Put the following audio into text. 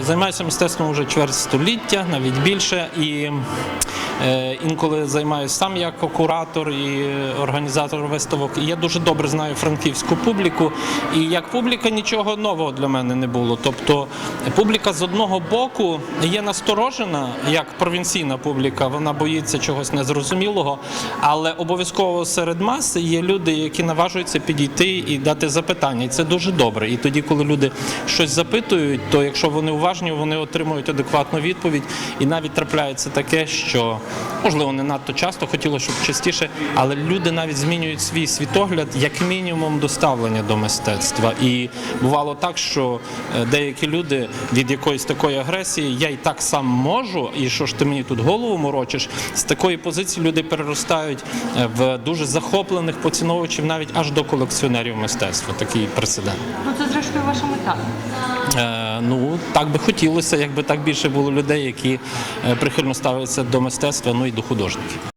Займаюся мистецтвом вже чверть століття, навіть більше. І е, інколи займаюся сам як куратор і організатор виставок. І я дуже добре знаю франківську публіку. І як публіка нічого нового для мене не було. Тобто публіка з одного боку є насторожена, як провінційна публіка, вона боїться чогось незрозумілого, але обов'язково серед маси є люди, які наважуються підійти і дати запитання. І це дуже добре. І тоді, коли люди щось запитують, то якщо вони уважні, вони отримують адекватну відповідь. І навіть трапляється таке, що можливо не надто часто хотілося, щоб частіше, але люди навіть змінюють свій світогляд, як мінімум, до ставлення до мистецтва. І бувало так, що е, деякі люди від якоїсь такої агресії я і так сам можу, і що ж ти мені тут голову морочиш, з такої позиції люди переростають е, в дуже захоплених поціновувачів, навіть аж до колекціонерів мистецтва. Такий прецедент. Ну це зрештою ваша мета. Е, ну так би хотілося, якби так більше було людей, які е, прихильно ставляться до мистецтва, ну і до художників.